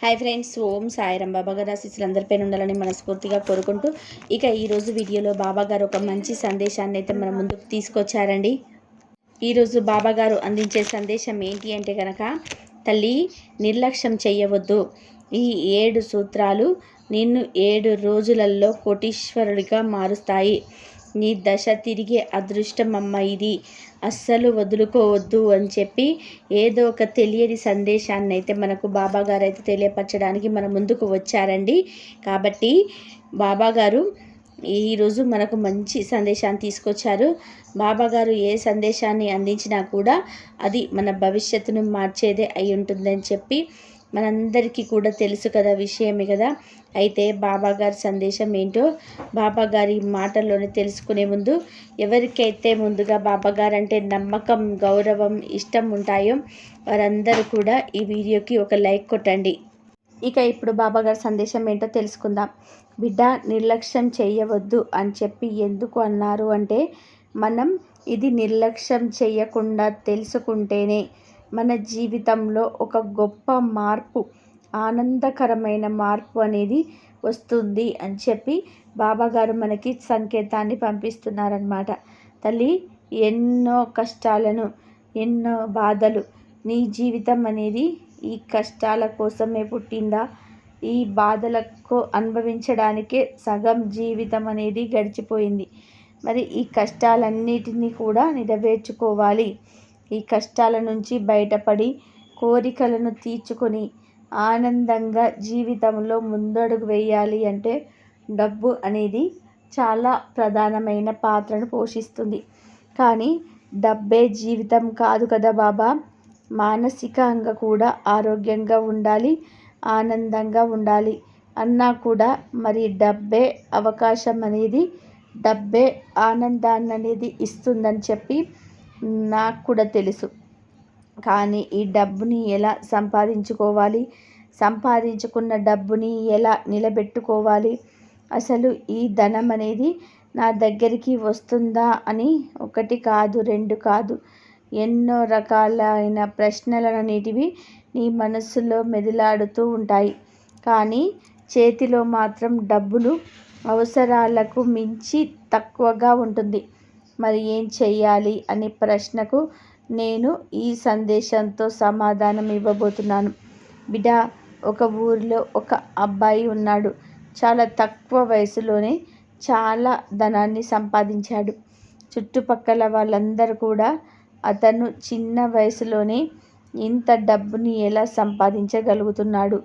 Hi friends Om Sairam Baba గారు శిష్యులందరిపైన ఉండాలని మనస్ఫూర్తిగా కోరుకుంటూ ఇక ఈరోజు వీడియోలో బాబా గారు ఒక మంచి సందేశాన్ని అయితే మన ముందుకు తీసుకొచ్చారండి. ఈరోజు బాబా గారు అందించే సందేశం ఏంటి అంటే కనుక తల్లి నిర్లక్ష్యం చేయవద్దు ఈ ఏడు సూత్రాలు నిన్ను ఏడు రోజులలో కోటీశ్వరుడిగా మారుస్తాయి. నీ దశ తిరిగే అదృష్టం అమ్మ ఇది. అస్సలు వదులుకోవద్దు అని చెప్పి ఏదో ఒక తెలియని సందేశాన్ని అయితే మనకు బాబా గారు అయితే తెలియపరచడానికి మన ముందుకు వచ్చారండి. కాబట్టి బాబా గారు ఈరోజు మనకు మంచి సందేశాన్ని తీసుకొచ్చారు. బాబా గారు ఏ సందేశాన్ని అందించినా కూడా అది మన భవిష్యత్తును మార్చేదే అయి ఉంటుందని చెప్పి మనందరికీ కూడా తెలుసు కదా విషయమే కదా. అయితే బాబా గారి సందేశం ఏంటో బాబా గారి మాటల్లోనే తెలుసుకునే ముందు ఎవరికైతే ముందుగా బాబా గారు అంటే నమ్మకం గౌరవం ఇష్టం ఉంటాయో వారందరూ కూడా ఈ వీడియోకి ఒక లైక్ కొట్టండి. ఇక ఇప్పుడు బాబాగారి సందేశం ఏంటో తెలుసుకుందాం. బిడ్డ నిర్లక్ష్యం చేయవద్దు అని చెప్పి ఎందుకు అన్నారు అంటే మనం ఇది నిర్లక్ష్యం చేయకుండా తెలుసుకుంటేనే మన జీవితంలో ఒక గొప్ప మార్పు ఆనందకరమైన మార్పు అనేది వస్తుంది అని చెప్పి బాబాగారు మనకి సంకేతాన్ని పంపిస్తున్నారనమాట తల్లి ఎన్నో కష్టాలను ఎన్నో బాధలు నీ జీవితం అనేది ఈ కష్టాల కోసమే పుట్టిందా? ఈ బాధలకు అనుభవించడానికే సగం జీవితం అనేది గడిచిపోయింది. మరి ఈ కష్టాలన్నిటినీ కూడా నెరవేర్చుకోవాలి. ఈ కష్టాల నుంచి బయటపడి కోరికలను తీర్చుకొని ఆనందంగా జీవితంలో ముందడుగు వేయాలి అంటే డబ్బు అనేది చాలా ప్రధానమైన పాత్రను పోషిస్తుంది. కానీ డబ్బే జీవితం కాదు కదా బాబా. మానసికంగా కూడా ఆరోగ్యంగా ఉండాలి ఆనందంగా ఉండాలి అన్నా కూడా మరి డబ్బే అవకాశం అనేది డబ్బే ఆనందాన్ని అనేది ఇస్తుందని చెప్పి నాకు కూడా తెలుసు. కానీ ఈ డబ్బుని ఎలా సంపాదించుకోవాలి? సంపాదించుకున్న డబ్బుని ఎలా నిలబెట్టుకోవాలి? అసలు ఈ ధనం అనేది నా దగ్గరికి వస్తుందా అని ఒకటి కాదు రెండు కాదు. ఎన్నో రకాలైన ప్రశ్నలు అనేటివి నీ మనస్సులో మెదిలాడుతూ ఉంటాయి. కానీ చేతిలో మాత్రం డబ్బులు అవసరాలకు మించి తక్కువగా ఉంటుంది. మరి ఏం చేయాలి అనే ప్రశ్నకు నేను ఈ సందేశంతో సమాధానం ఇవ్వబోతున్నాను. బిడ్డ ఒక ఊరిలో ఒక అబ్బాయి ఉన్నాడు. చాలా తక్కువ వయసులోనే చాలా ధనాన్ని సంపాదించాడు. చుట్టుపక్కల వాళ్ళందరూ కూడా అతను చిన్న వయసులోనే ఇంత డబ్బుని ఎలా సంపాదించగలుగుతున్నాడు?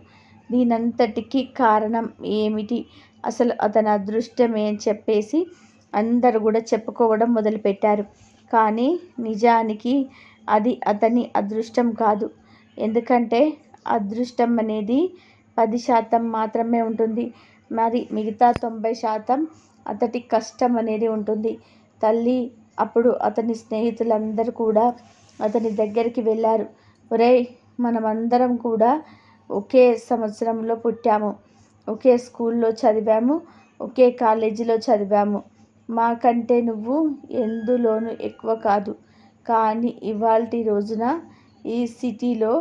దీనంతటికీ కారణం ఏమిటి? అసలు అతని అదృష్టమే అని చెప్పేసి అందరూ కూడా చెప్పుకోవడం మొదలుపెట్టారు. కానీ నిజానికి అది అతని అదృష్టం కాదు. ఎందుకంటే అదృష్టం అనేది పది శాతం మాత్రమే ఉంటుంది. మరి మిగతా తొంభై శాతం అతడి కష్టం అనేది ఉంటుంది. తల్లి అప్పుడు అతని స్నేహితులందరూ కూడా అతని దగ్గరికి వెళ్ళారు. ఒరేయ్ మనమందరం కూడా ఒకే సంవత్సరంలో పుట్టాము. ఒకే స్కూల్లో చదివాము. ఒకే కాలేజీలో చదివాము. మాకంటే నువ్వు ఎందులోనూ ఎక్కువ కాదు. కానీ ఇవాల్టి రోజున ఈ సిటీలో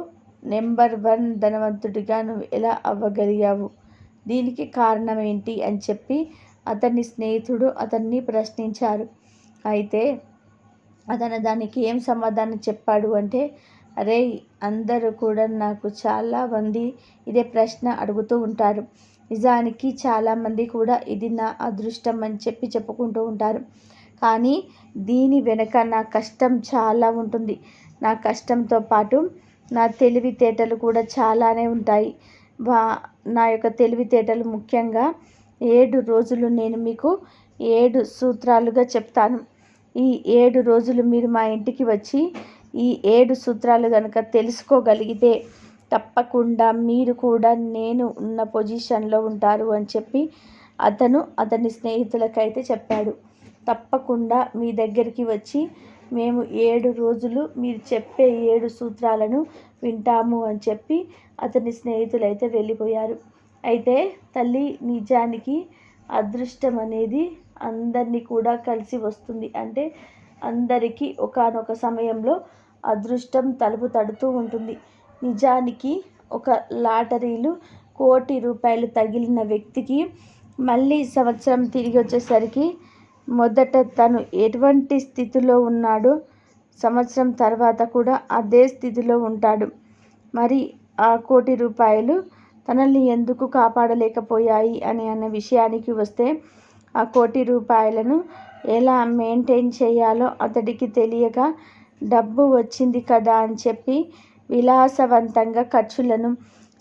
నెంబర్ వన్ ధనవంతుడిగా నువ్వు ఎలా అవ్వగలిగావు? దీనికి కారణం ఏంటి అని చెప్పి అతని స్నేహితుడు అతన్ని ప్రశ్నించారు. అయితే అతను దానికి ఏం సమాధానం చెప్పాడు అంటే అరే అందరూ కూడా నాకు చాలా మంది ఇదే ప్రశ్న అడుగుతూ ఉంటారు. నిజానికి చాలామంది కూడా ఇది నా అదృష్టం అని చెప్పి చెప్పుకుంటూ ఉంటారు. కానీ దీని వెనక నా కష్టం చాలా ఉంటుంది. నా కష్టంతో పాటు నా తెలివితేటలు కూడా చాలానే ఉంటాయి. వా నా యొక్క తెలివితేటలు ముఖ్యంగా ఏడు రోజులు నేను మీకు ఏడు సూత్రాలుగా చెప్తాను. ఈ ఏడు రోజులు మీరు మా ఇంటికి వచ్చి ఈ ఏడు సూత్రాలు కనుక తెలుసుకోగలిగితే తప్పకుండా మీరు కూడా నేను ఉన్న పొజిషన్లో ఉంటారు అని చెప్పి అతను అతని స్నేహితులకైతే చెప్పాడు. తప్పకుండా మీ దగ్గరికి వచ్చి మేము ఏడు రోజులు మీరు చెప్పే ఏడు సూత్రాలను వింటాము అని చెప్పి అతని స్నేహితులైతే వెళ్ళిపోయారు. అయితే తల్లి నిజానికి అదృష్టం అనేది అందరినీ కూడా కలిసి వస్తుంది. అంటే అందరికీ ఒకనొక సమయంలో అదృష్టం తలుపు తడుతూ ఉంటుంది. నిజానికి ఒక లాటరీలు కోటి రూపాయలు తగిలిన వ్యక్తికి మళ్ళీ సంవత్సరం తిరిగి వచ్చేసరికి మొదట తను ఎటువంటి స్థితిలో ఉన్నాడో సంవత్సరం తర్వాత కూడా అదే స్థితిలో ఉంటాడు. మరి ఆ కోటి రూపాయలు తనల్ని ఎందుకు కాపాడలేకపోయాయి అని అన్న విషయానికి వస్తే ఆ కోటి రూపాయలను ఎలా మెయింటైన్ చేయాలో అతడికి తెలియక డబ్బు వచ్చింది కదా అని చెప్పి విలాసవంతంగా ఖర్చులను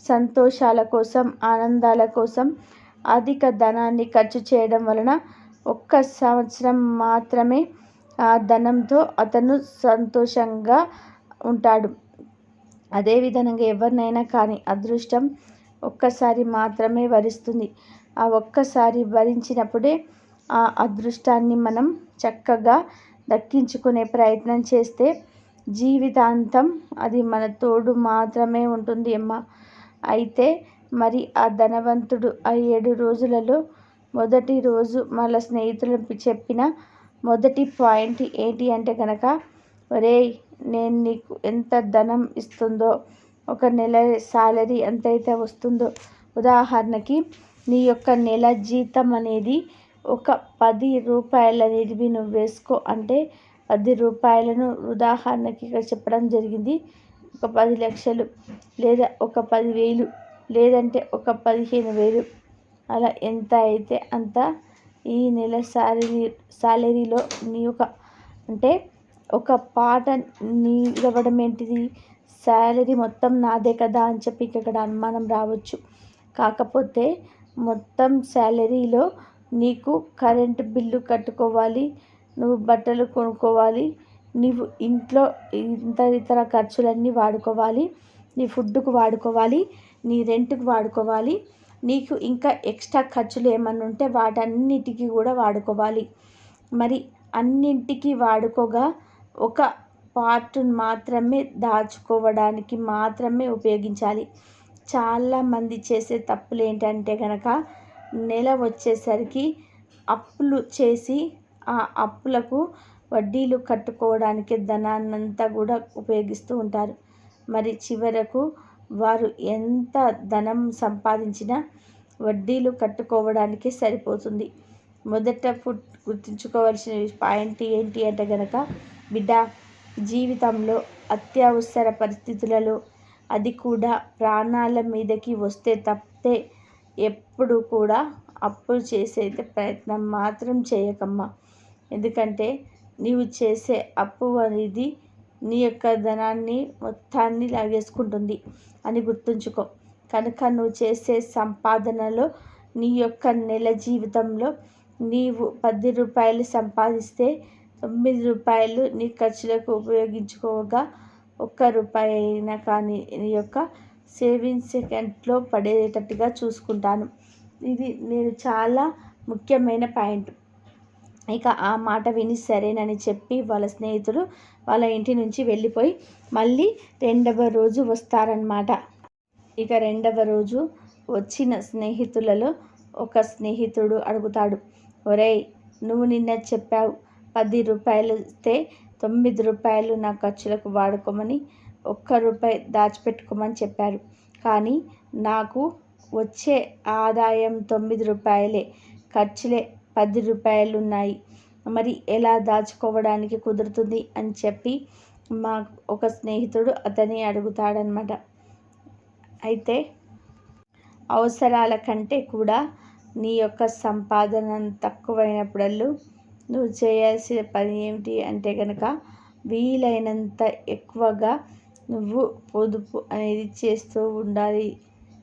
సంతోషాల కోసం ఆనందాల కోసం అధిక ధనాన్ని ఖర్చు చేయడం వలన ఒక్క సంవత్సరం మాత్రమే ఆ ధనంతో అతను సంతోషంగా ఉంటాడు. అదేవిధంగా ఎవరినైనా కానీ అదృష్టం ఒక్కసారి మాత్రమే వరిస్తుంది. ఆ ఒక్కసారి భరించినప్పుడే ఆ అదృష్టాన్ని మనం చక్కగా దక్కించుకునే ప్రయత్నం చేస్తే జీవితాంతం అది మన తోడు మాత్రమే ఉంటుంది అమ్మ. అయితే మరి ఆ ధనవంతుడు ఆ ఏడు రోజులలో మొదటి రోజు మన స్నేహితులకు చెప్పిన మొదటి పాయింట్ ఏంటి అంటే కనుక ఒరే నేను నీకు ఎంత ధనం ఇస్తుందో ఒక నెల శాలరీ ఎంతైతే వస్తుందో ఉదాహరణకి నీ యొక్క నెల జీతం అనేది ఒక పది రూపాయలు అనేది నువ్వు వేసుకో అంటే పది రూపాయలను ఉదాహరణకి ఇక్కడ చెప్పడం జరిగింది. ఒక పది లక్షలు లేదా ఒక పదివేలు లేదంటే ఒక పదిహేను వేలు. అలా ఎంత అయితే అంత ఈ నెల సాలరీ శాలరీలో నీ ఒక అంటే ఒక పాట నీ ఇవ్వడం ఏంటిది? శాలరీ మొత్తం నాదే కదా అని చెప్పి ఇక్కడ అనుమానం రావచ్చు. కాకపోతే మొత్తం శాలరీలో నీకు కరెంటు బిల్లు కట్టుకోవాలి. నువ్వు బట్టలు కొనుక్కోవాలి నీవు ఇంట్లో ఇంత ఇతర ఖర్చులన్నీ వాడుకోవాలి నీ ఫుడ్కు వాడుకోవాలి నీ రెంట్కి వాడుకోవాలి నీకు ఇంకా ఎక్స్ట్రా ఖర్చులు ఏమన్నా ఉంటే వాటన్నిటికీ కూడా వాడుకోవాలి. మరి అన్నింటికి వాడుకోగా ఒక పార్ట్ను మాత్రమే దాచుకోవడానికి మాత్రమే ఉపయోగించాలి. చాలామంది చేసే తప్పులు ఏంటంటే కనుక నెల వచ్చేసరికి అప్పులు చేసి ఆ అప్పులకు వడ్డీలు కట్టుకోవడానికి ధనాన్నంతా కూడా ఉపయోగిస్తూ ఉంటారు. మరి చివరకు వారు ఎంత ధనం సంపాదించినా వడ్డీలు కట్టుకోవడానికి సరిపోతుంది. మొదట ఫుడ్ గుర్తుంచుకోవాల్సిన పాయింట్ ఏంటి అంటే కనుక బిడ్డ జీవితంలో అత్యవసర పరిస్థితులలో అది కూడా ప్రాణాల మీదకి వస్తే తప్పితే ఎప్పుడు కూడా అప్పులు చేసే ప్రయత్నం మాత్రం చేయకమ్మా. ఎందుకంటే నీవు చేసే అప్పు అనేది నీ యొక్క ధనాన్ని మొత్తాన్ని లాగేసుకుంటుంది అని గుర్తుంచుకో. కనుక నువ్వు చేసే సంపాదనలో నీ యొక్క నెల జీవితంలో నీవు పది రూపాయలు సంపాదిస్తే తొమ్మిది రూపాయలు నీ ఖర్చులకు ఉపయోగించుకోగా ఒక్క రూపాయి అయినా కానీ నీ యొక్క సేవింగ్స్ అకౌంట్లో పడేటట్టుగా చూసుకుంటాను. ఇది నేను చాలా ముఖ్యమైన పాయింట్. ఇక ఆ మాట విని సరేనని చెప్పి వాళ్ళ స్నేహితులు వాళ్ళ ఇంటి నుంచి వెళ్ళిపోయి మళ్ళీ రెండవ రోజు వస్తారనమాట ఇక రెండవ రోజు వచ్చిన స్నేహితులలో ఒక స్నేహితుడు అడుగుతాడు ఒరేయ్ నువ్వు నిన్న చెప్పావు పది రూపాయలు ఇస్తే తొమ్మిది రూపాయలు నా ఖర్చులకు వాడుకోమని ఒక్క రూపాయి దాచిపెట్టుకోమని చెప్పారు. కానీ నాకు వచ్చే ఆదాయం తొమ్మిది రూపాయలే ఖర్చులే పది రూపాయలు ఉన్నాయి మరి ఎలా దాచుకోవడానికి కుదురుతుంది అని చెప్పి మా ఒక స్నేహితుడు అతని అడుగుతాడనమాట అయితే అవసరాల కంటే కూడా నీ యొక్క సంపాదన తక్కువైనప్పుడల్లు నువ్వు చేయాల్సిన పని ఏమిటి అంటే కనుక వీలైనంత ఎక్కువగా నువ్వు పొదుపు అనేది చేస్తూ ఉండాలి.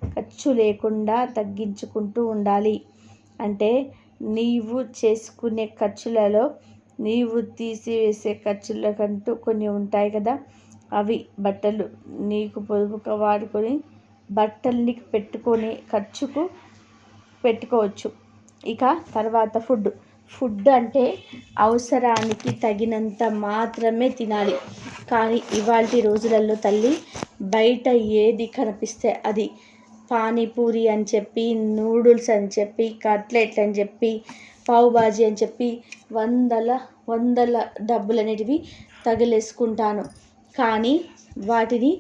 ఖర్చు లేకుండా తగ్గించుకుంటూ ఉండాలి. అంటే నీవు చేసుకునే ఖర్చులలో నీవు తీసివేసే ఖర్చులకంటూ కొన్ని ఉంటాయి కదా. అవి బట్టలు. నీకు పొదుపుగా వాడుకొని బట్టల్ని పెట్టుకొని ఖర్చుకు పెట్టుకోవచ్చు. ఇక తర్వాత ఫుడ్. ఫుడ్ అంటే అవసరానికి తగినంత మాత్రమే తినాలి. కానీ ఇవాళ రోజులలో తల్లి బయట ఏది కనిపిస్తే అది పానీపూరి అని చెప్పి నూడుల్స్ అని చెప్పి కట్లెట్లు అని చెప్పి పావు బాజీ అని చెప్పి వందల వందల డబ్బులు అనేటివి తగిలేసుకుంటాను. కానీ వాటిని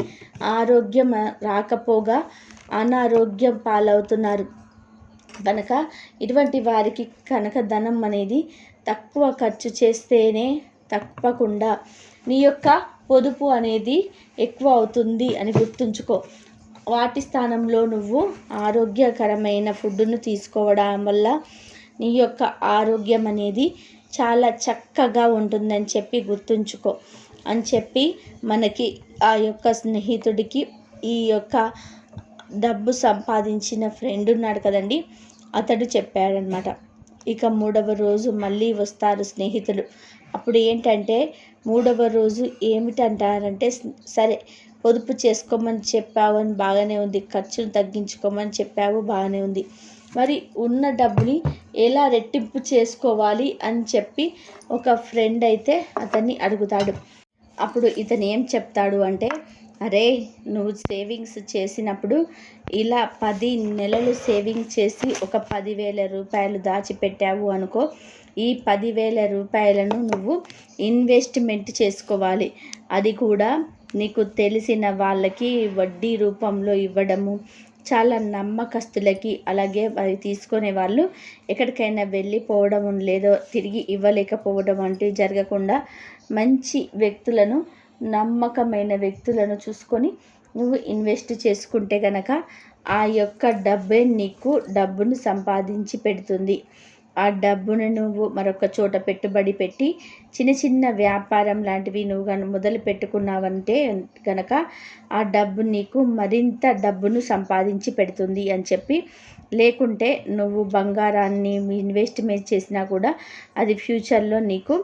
ఆరోగ్యం రాకపోగా అనారోగ్యం పాలవుతున్నారు. కనుక ఇటువంటి వారికి కనుక ధనం అనేది తక్కువ ఖర్చు చేస్తేనే తప్పకుండా. నీ యొక్క పొదుపు అనేది ఎక్కువ అవుతుంది అని గుర్తుంచుకో. వాటి స్థానంలో నువ్వు ఆరోగ్యకరమైన ఫుడ్డును తీసుకోవడం వల్ల నీ యొక్క ఆరోగ్యం అనేది చాలా చక్కగా ఉంటుందని చెప్పి గుర్తుంచుకో. అని చెప్పి మనకి ఆ యొక్క స్నేహితుడికి ఈ యొక్క డబ్బు సంపాదించిన ఫ్రెండ్ ఉన్నాడు కదండి అతడు చెప్పాడనమాట ఇక మూడవ రోజు మళ్ళీ వస్తారు స్నేహితులు. అప్పుడు ఏంటంటే మూడవ రోజు ఏమిటంటారంటే సరే పొదుపు చేసుకోమని చెప్పావు అని బాగానే ఉంది. ఖర్చును తగ్గించుకోమని చెప్పావు బాగానే ఉంది. మరి ఉన్న డబ్బుని ఎలా రెట్టింపు చేసుకోవాలి అని చెప్పి ఒక ఫ్రెండ్ అయితే అతన్ని అడుగుతాడు. అప్పుడు ఇతను ఏం చెప్తాడు అంటే అరే నువ్వు సేవింగ్స్ చేసినప్పుడు ఇలా పది నెలలు సేవింగ్ చేసి ఒక పదివేల రూపాయలు దాచిపెట్టావు అనుకో ఈ పదివేల రూపాయలను నువ్వు ఇన్వెస్ట్మెంట్ చేసుకోవాలి. అది కూడా నీకు తెలిసిన వాళ్ళకి వడ్డీ రూపంలో ఇవ్వడము చాలా నమ్మకస్తులకి అలాగే అవి తీసుకునే వాళ్ళు ఎక్కడికైనా వెళ్ళిపోవడం లేదో తిరిగి ఇవ్వలేకపోవడం వంటివి జరగకుండా మంచి వ్యక్తులను నమ్మకమైన వ్యక్తులను చూసుకొని నువ్వు ఇన్వెస్ట్ చేసుకుంటే కనుక ఆ యొక్క డబ్బే నీకు డబ్బును సంపాదించి పెడుతుంది. ఆ డబ్బును నువ్వు మరొక చోట పెట్టుబడి పెట్టి చిన్న చిన్న వ్యాపారం లాంటివి నువ్వు కను మొదలు పెట్టుకున్నావంటే కనుక ఆ డబ్బు నీకు మరింత డబ్బును సంపాదించి పెడుతుంది అని చెప్పి లేకుంటే నువ్వు బంగారాన్ని ఇన్వెస్ట్మెంట్ చేసినా కూడా అది ఫ్యూచర్లో నీకు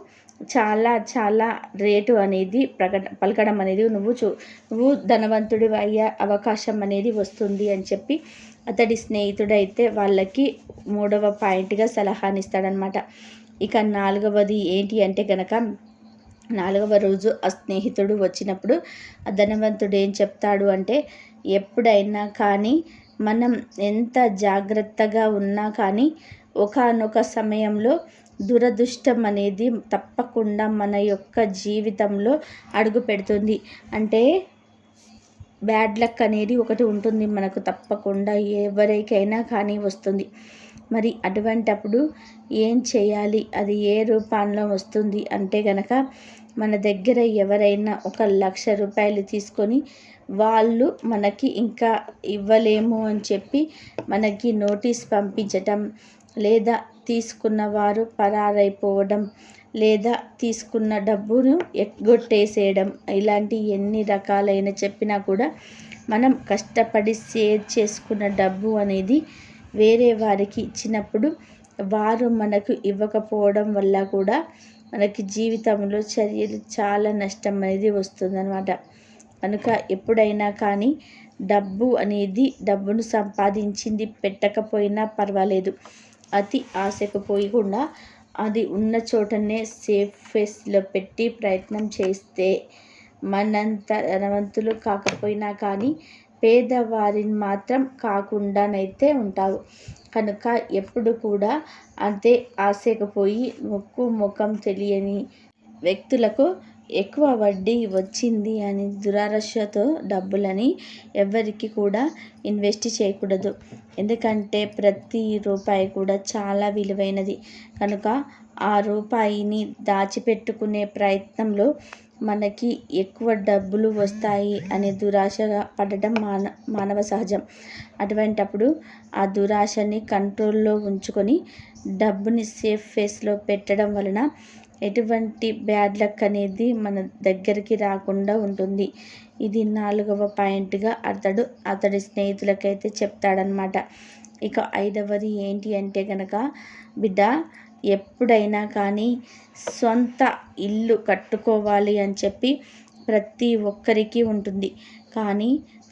చాలా చాలా రేటు అనేది ప్రకట పలకడం అనేది నువ్వు చూ నువ్వు ధనవంతుడి అయ్యే అవకాశం అనేది వస్తుంది అని చెప్పి అతడి స్నేహితుడైతే వాళ్ళకి మూడవ పాయింట్గా సలహానిస్తాడనమాట ఇక నాలుగవది ఏంటి అంటే కనుక నాలుగవ రోజు ఆ స్నేహితుడు వచ్చినప్పుడు ఆ ధనవంతుడు ఏం చెప్తాడు అంటే ఎప్పుడైనా కానీ మనం ఎంత జాగ్రత్తగా ఉన్నా కానీ ఒకనొక సమయంలో దురదృష్టం అనేది తప్పకుండా మన యొక్క జీవితంలో అడుగు పెడుతుంది. అంటే బ్యాడ్ లక్ అనేది ఒకటి ఉంటుంది మనకు తప్పకుండా ఎవరికైనా కానీ వస్తుంది. మరి అటువంటప్పుడు ఏం చేయాలి? అది ఏ రూపంలో వస్తుంది? అంటే గనక మన దగ్గర ఎవరైనా ఒక లక్ష రూపాయలు తీసుకొని వాళ్ళు మనకి ఇంకా ఇవ్వలేము అని చెప్పి మనకి నోటీస్ పంపించటం లేదా తీసుకున్న వారు పరారైపోవడం లేదా తీసుకున్న డబ్బును ఎగ్గొట్టేసేయడం ఇలాంటి ఎన్ని రకాలైన చెప్పినా కూడా మనం కష్టపడి సేవ్ చేసుకున్న డబ్బు అనేది వేరే వారికి ఇచ్చినప్పుడు వారు మనకు ఇవ్వకపోవడం వల్ల కూడా మనకి జీవితంలో చర్యలు చాలా నష్టం అనేది వస్తుందన్నమాట. కనుక ఎప్పుడైనా కానీ డబ్బు అనేది డబ్బును సంపాదించింది పెట్టకపోయినా పర్వాలేదు. అతి ఆశకు పోయకుండా అది ఉన్న చోటనే సేఫ్ ఫేస్లో పెట్టి ప్రయత్నం చేస్తే మనంత ధనవంతులు కాకపోయినా కానీ పేదవారిని మాత్రం కాకుండానైతే ఉంటావు కనుక ఎప్పుడు కూడా అంతే ఆశకపోయి ముక్కు ముఖం తెలియని వ్యక్తులకు ఎక్కువ వడ్డీ వచ్చింది అని దురాశతో డబ్బులని ఎవరికి కూడా ఇన్వెస్ట్ చేయకూడదు. ఎందుకంటే ప్రతి రూపాయి కూడా చాలా విలువైనది. కనుక ఆ రూపాయిని దాచిపెట్టుకునే ప్రయత్నంలో మనకి ఎక్కువ డబ్బులు వస్తాయి అనే దురాశగా పడడం మాన మానవ సహజం. అటువంటప్పుడు ఆ దురాశని కంట్రోల్లో ఉంచుకొని డబ్బుని సేఫ్ ఫేస్లో పెట్టడం వలన ఎటువంటి బ్యాడ్ లక్ అనేది మన దగ్గరికి రాకుండా ఉంటుంది. ఇది నాలుగవ పాయింట్గా అతడు అతడి స్నేహితులకైతే చెప్తాడనమాట ఇక ఐదవది ఏంటి అంటే కనుక బిడ్డ ఎప్పుడైనా కానీ సొంత ఇల్లు కట్టుకోవాలి అని చెప్పి ప్రతి ఒక్కరికి ఉంటుంది. కానీ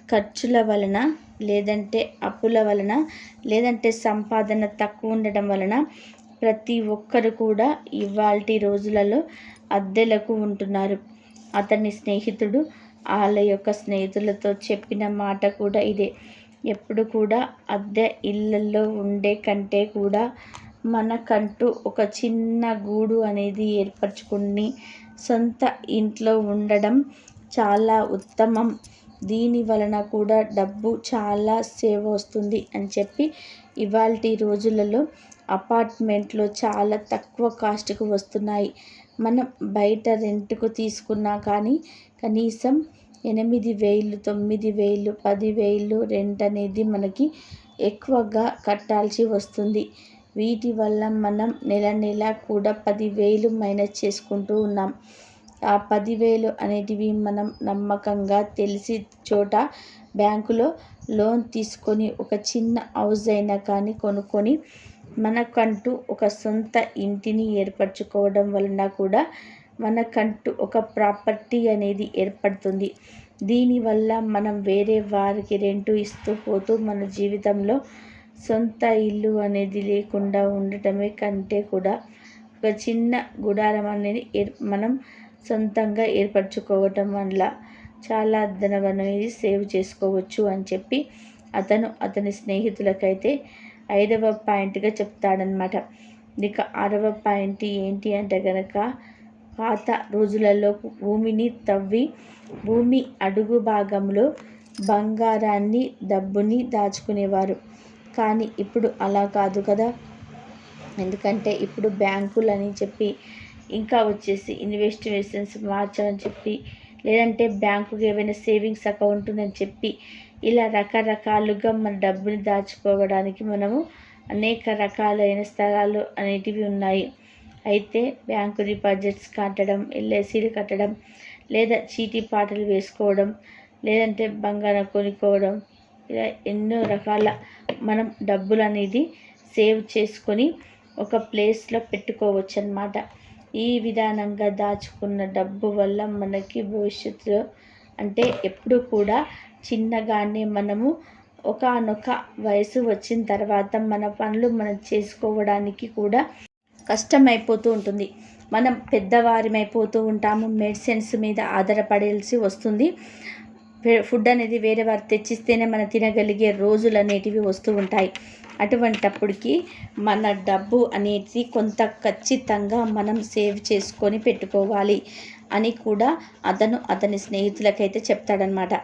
ఖర్చుల వలన లేదంటే అప్పుల వలన లేదంటే సంపాదన తక్కువ ఉండడం వలన ప్రతి ఒక్కరు కూడా ఇవాల్టి రోజులలో అద్దెలకు ఉంటున్నారు. అతని స్నేహితుడు వాళ్ళ యొక్క స్నేహితులతో చెప్పిన మాట కూడా ఇదే. ఎప్పుడు కూడా అద్దె ఇళ్ళల్లో ఉండే కంటే కూడా మనకంటూ ఒక చిన్న గూడు అనేది ఏర్పరచుకుని సొంత ఇంట్లో ఉండడం చాలా ఉత్తమం. దీని వలన కూడా డబ్బు చాలా సేవ్ వస్తుంది అని చెప్పి ఇవాల్టి రోజులలో అపార్ట్మెంట్లో చాలా తక్కువ కాస్ట్కి వస్తున్నాయి. మనం బయట రెంట్కు తీసుకున్నా కానీ కనీసం ఎనిమిది వేలు తొమ్మిది వేలు పది వేలు రెంట్ అనేది మనకి ఎక్కువగా కట్టాల్సి వస్తుంది. వీటి వల్ల మనం నెల నెల కూడా పదివేలు మైనస్ చేసుకుంటూ ఉన్నాం. ఆ పదివేలు అనేటివి మనం నమ్మకంగా తెలిసి చోట బ్యాంకులో లోన్ తీసుకొని ఒక చిన్న హౌస్ అయినా కానీ కొనుక్కొని మనకంటూ ఒక సొంత ఇంటిని ఏర్పరచుకోవడం వలన కూడా మనకంటూ ఒక ప్రాపర్టీ అనేది ఏర్పడుతుంది. దీనివల్ల మనం వేరే వారికి రెంటు ఇస్తూ పోతూ మన జీవితంలో సొంత ఇల్లు అనేది లేకుండా ఉండటమే కంటే కూడా ఒక చిన్న గుడారం అనేది ఏర్ మనం సొంతంగా ఏర్పరచుకోవటం వల్ల చాలా ధనం అనేది సేవ్ చేసుకోవచ్చు అని చెప్పి అతను అతని స్నేహితులకైతే ఐదవ పాయింట్గా చెప్తాడనమాట ఇక ఆరవ పాయింట్ ఏంటి అంటే కనుక పాత రోజులలో భూమిని తవ్వి భూమి అడుగు భాగంలో బంగారాన్ని డబ్బుని దాచుకునేవారు. కానీ ఇప్పుడు అలా కాదు కదా. ఎందుకంటే ఇప్పుడు బ్యాంకులు అని చెప్పి ఇంకా వచ్చేసి ఇన్వెస్టిగేషన్స్ మార్చాలని చెప్పి లేదంటే బ్యాంకుకి ఏమైనా సేవింగ్స్ అకౌంట్ అని చెప్పి ఇలా రకరకాలుగా మన డబ్బుని దాచుకోవడానికి మనము అనేక రకాలైన స్థలాలు అనేటివి ఉన్నాయి. అయితే బ్యాంకు డిపాజిట్స్ కట్టడం ఎల్ఐసీలు కట్టడం లేదా చీటీ పాటలు వేసుకోవడం లేదంటే బంగారం కొనుక్కోవడం ఇలా ఎన్నో రకాల మనం డబ్బులు అనేది సేవ్ చేసుకొని ఒక ప్లేస్లో పెట్టుకోవచ్చు అన్నమాట ఈ విధానంగా దాచుకున్న డబ్బు వల్ల మనకి భవిష్యత్తులో అంటే ఎప్పుడు కూడా చిన్నగానే మనము ఒకనొక వయసు వచ్చిన తర్వాత మన పనులు మనం చేసుకోవడానికి కూడా కష్టమైపోతూ ఉంటుంది. మనం పెద్దవారిమైపోతూ ఉంటాము. మెడిసిన్స్ మీద ఆధారపడాల్సి వస్తుంది. ఫుడ్ అనేది వేరే వారు తెచ్చిస్తేనే మనం తినగలిగే రోజులు అనేటివి వస్తూ ఉంటాయి. అటువంటప్పటికి మన డబ్బు అనేది కొంత ఖచ్చితంగా మనం సేవ్ చేసుకొని పెట్టుకోవాలి. అని కూడా అతను అతని స్నేహితులకైతే చెప్తాడనమాట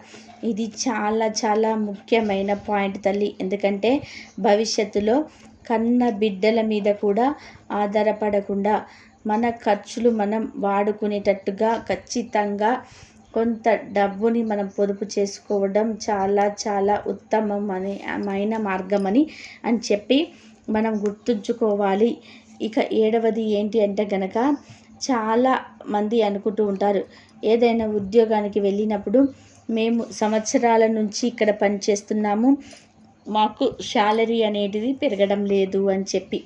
ఇది చాలా చాలా ముఖ్యమైన పాయింట్ తల్లి. ఎందుకంటే భవిష్యత్తులో కన్న బిడ్డల మీద కూడా ఆధారపడకుండా మన ఖర్చులు మనం వాడుకునేటట్టుగా ఖచ్చితంగా కొంత డబ్బుని మనం పొదుపు చేసుకోవడం చాలా చాలా ఉత్తమమైన మార్గమని అని చెప్పి మనం గుర్తుంచుకోవాలి. ఇక ఏడవది ఏంటి అంటే గనక చాలా మంది అనుకుంటూ ఉంటారు. ఏదైనా ఉద్యోగానికి వెళ్ళినప్పుడు మేము సంవత్సరాల నుంచి ఇక్కడ పనిచేస్తున్నాము మాకు శాలరీ అనేది పెరగడం లేదు అని చెప్పి.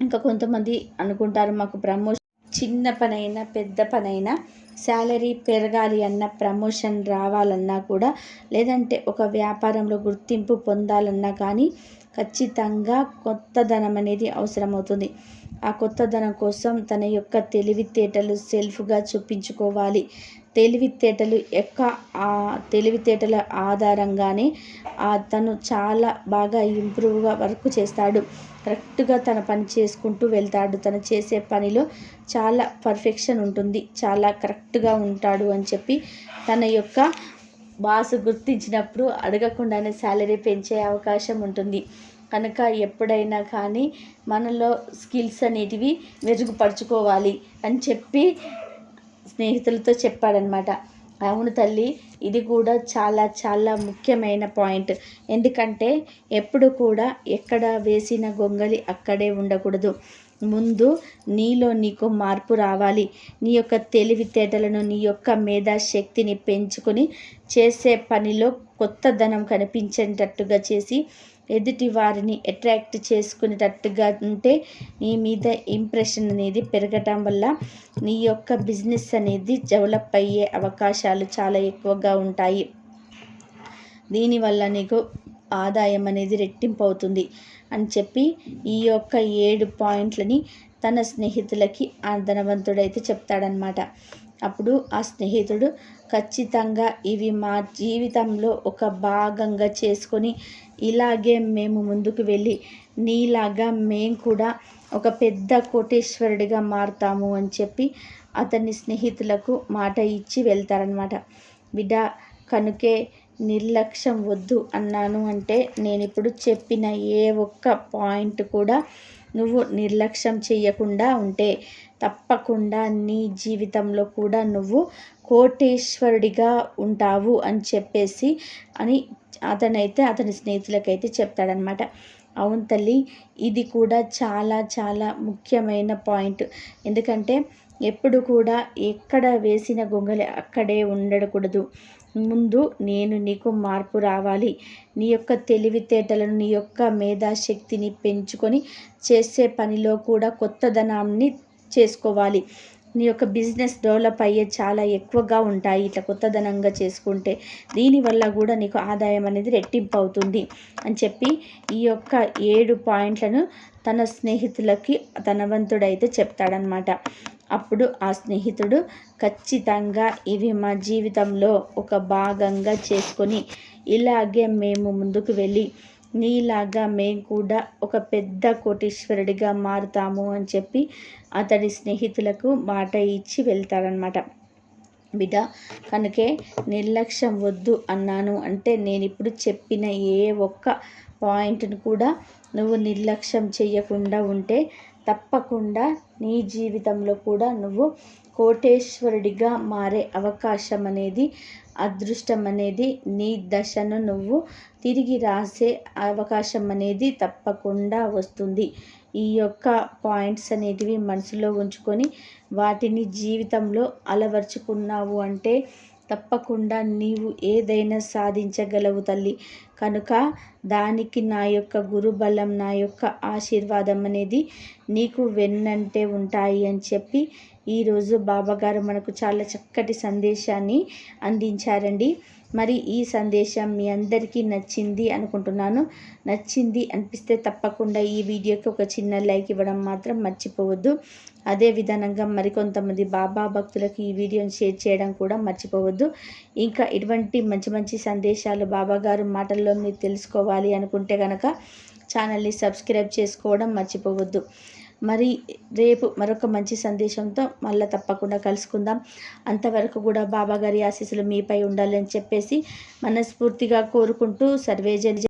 ఇంకా కొంతమంది అనుకుంటారు మాకు ప్రమోషన్ చిన్న పనైనా పెద్ద పనైనా శాలరీ పెరగాలి అన్న ప్రమోషన్ రావాలన్నా కూడా లేదంటే ఒక వ్యాపారంలో గుర్తింపు పొందాలన్నా కానీ ఖచ్చితంగా కొత్త ధనం అనేది అవసరమవుతుంది. ఆ కొత్త ధనం కోసం తన యొక్క తెలివితేటలు సెల్ఫ్గా చూపించుకోవాలి. తెలివితేటలు యొక్క ఆ తెలివితేటల ఆధారంగానే తను చాలా బాగా ఇంప్రూవ్గా వర్క్ చేస్తాడు. కరెక్ట్గా తన పని చేసుకుంటూ వెళ్తాడు. తను చేసే పనిలో చాలా పర్ఫెక్షన్ ఉంటుంది. చాలా కరెక్ట్గా ఉంటాడు అని చెప్పి తన యొక్క బాస్ గుర్తించినప్పుడు అడగకుండానే శాలరీ పెంచే అవకాశం ఉంటుంది. కనుక ఎప్పుడైనా కానీ మనలో స్కిల్స్ అనేటివి మెరుగుపరుచుకోవాలి అని చెప్పి స్నేహితులతో చెప్పాడనమాట. అవును తల్లి ఇది కూడా చాలా చాలా ముఖ్యమైన పాయింట్. ఎందుకంటే ఎప్పుడు కూడా ఎక్కడ వేసిన గొంగలి అక్కడే ఉండకూడదు. ముందు నీలో నీకు మార్పు రావాలి. నీ యొక్క తెలివితేటలను నీ యొక్క మేధాశక్తిని పెంచుకొని చేసే పనిలో కొత్త ధనం కనిపించేటట్టుగా చేసి ఎదుటి వారిని అట్రాక్ట్ చేసుకునేటట్టుగా ఉంటే నీ మీద ఇంప్రెషన్ అనేది పెరగటం వల్ల నీ యొక్క బిజినెస్ అనేది డెవలప్ అయ్యే అవకాశాలు చాలా ఎక్కువగా ఉంటాయి. దీనివల్ల నీకు ఆదాయం అనేది రెట్టింపు అవుతుంది. అని చెప్పి ఈ యొక్క ఏడు పాయింట్లని తన స్నేహితులకి ఆ ధనవంతుడైతే చెప్తాడనమాట అప్పుడు ఆ స్నేహితుడు ఖచ్చితంగా ఇవి మా జీవితంలో ఒక భాగంగా చేసుకొని ఇలాగే మేము ముందుకు వెళ్ళి నీలాగా మేము కూడా ఒక పెద్ద కోటేశ్వరుడిగా మారుతాము అని చెప్పి అతని స్నేహితులకు మాట ఇచ్చి వెళ్తారనమాట బిడ్డ కనుకే నిర్లక్ష్యం వద్దు అన్నాను అంటే నేను ఇప్పుడు చెప్పిన ఏ ఒక్క పాయింట్ కూడా నువ్వు నిర్లక్ష్యం చేయకుండా ఉంటే తప్పకుండా నీ జీవితంలో కూడా నువ్వు కోటేశ్వరుడిగా ఉంటావు అని చెప్పేసి అని అతనైతే అతని స్నేహితులకైతే చెప్తాడనమాట అవును తల్లి ఇది కూడా చాలా చాలా ముఖ్యమైన పాయింట్. ఎందుకంటే ఎప్పుడు కూడా ఎక్కడ వేసిన గొంగలి అక్కడే ఉండకూడదు. ముందు నేను నీకు మార్పు రావాలి. నీ యొక్క తెలివితేటలను నీ యొక్క మేధాశక్తిని పెంచుకొని చేసే పనిలో కూడా కొత్తదనాన్ని చేసుకోవాలి. నీ యొక్క బిజినెస్ డెవలప్ అయ్యే చాలా ఎక్కువగా ఉంటాయి ఇట్లా కొత్తదనంగా చేసుకుంటే. దీనివల్ల కూడా నీకు ఆదాయం అనేది రెట్టింపు అవుతుంది అని చెప్పి ఈ యొక్క ఏడు పాయింట్లను తన స్నేహితులకి ధనవంతుడైతే చెప్తాడనమాట అప్పుడు ఆ స్నేహితుడు ఖచ్చితంగా ఇవి మా జీవితంలో ఒక భాగంగా చేసుకొని ఇలాగే మేము ముందుకు వెళ్ళి నీలాగా మేము కూడా ఒక పెద్ద కోటీశ్వరుడిగా మారుతాము అని చెప్పి అతడి స్నేహితులకు మాట ఇచ్చి వెళ్తాడనమాట బిడ్డ కనుకే నిర్లక్ష్యం వద్దు అన్నాను. అంటే నేను ఇప్పుడు చెప్పిన ఏ ఒక్క పాయింట్ను కూడా నువ్వు నిర్లక్ష్యం చేయకుండా ఉంటే తప్పకుండా నీ జీవితంలో కూడా నువ్వు కోటేశ్వరుడిగా మారే అవకాశం అనేది అదృష్టం అనేది నీ దశను నువ్వు తిరిగి రాసే అవకాశం అనేది తప్పకుండా వస్తుంది. ఈ యొక్క పాయింట్స్ అనేటివి మనసులో ఉంచుకొని వాటిని జీవితంలో అలవర్చుకున్నావు అంటే తప్పకుండా నీవు ఏదైనా సాధించగలవు తల్లి. కనుక దానికి నా యొక్క గురుబలం నా యొక్క ఆశీర్వాదం అనేది నీకు వెన్నంటే ఉంటాయి అని చెప్పి ఈరోజు బాబాగారు మనకు చాలా చక్కటి సందేశాన్ని అందించారండి. మరి ఈ సందేశం మీ అందరికీ నచ్చింది అనుకుంటున్నాను. నచ్చింది అనిపిస్తే తప్పకుండా ఈ వీడియోకి ఒక చిన్న లైక్ ఇవ్వడం మాత్రం మర్చిపోవద్దు. అదే విధానంగా మరికొంతమంది బాబా భక్తులకు ఈ వీడియోని షేర్ చేయడం కూడా మర్చిపోవద్దు. ఇంకా ఇటువంటి మంచి మంచి సందేశాలు బాబాగారు మాటల్లో మీరు తెలుసుకోవాలి. అనుకుంటే కనుక ఛానల్ని సబ్స్క్రైబ్ చేసుకోవడం మర్చిపోవద్దు. మరి రేపు మరొక మంచి సందేశంతో మళ్ళీ తప్పకుండా కలుసుకుందాం. అంతవరకు కూడా బాబాగారి ఆశీస్సులు మీపై ఉండాలని చెప్పేసి మనస్ఫూర్తిగా కోరుకుంటూ సర్వేజన్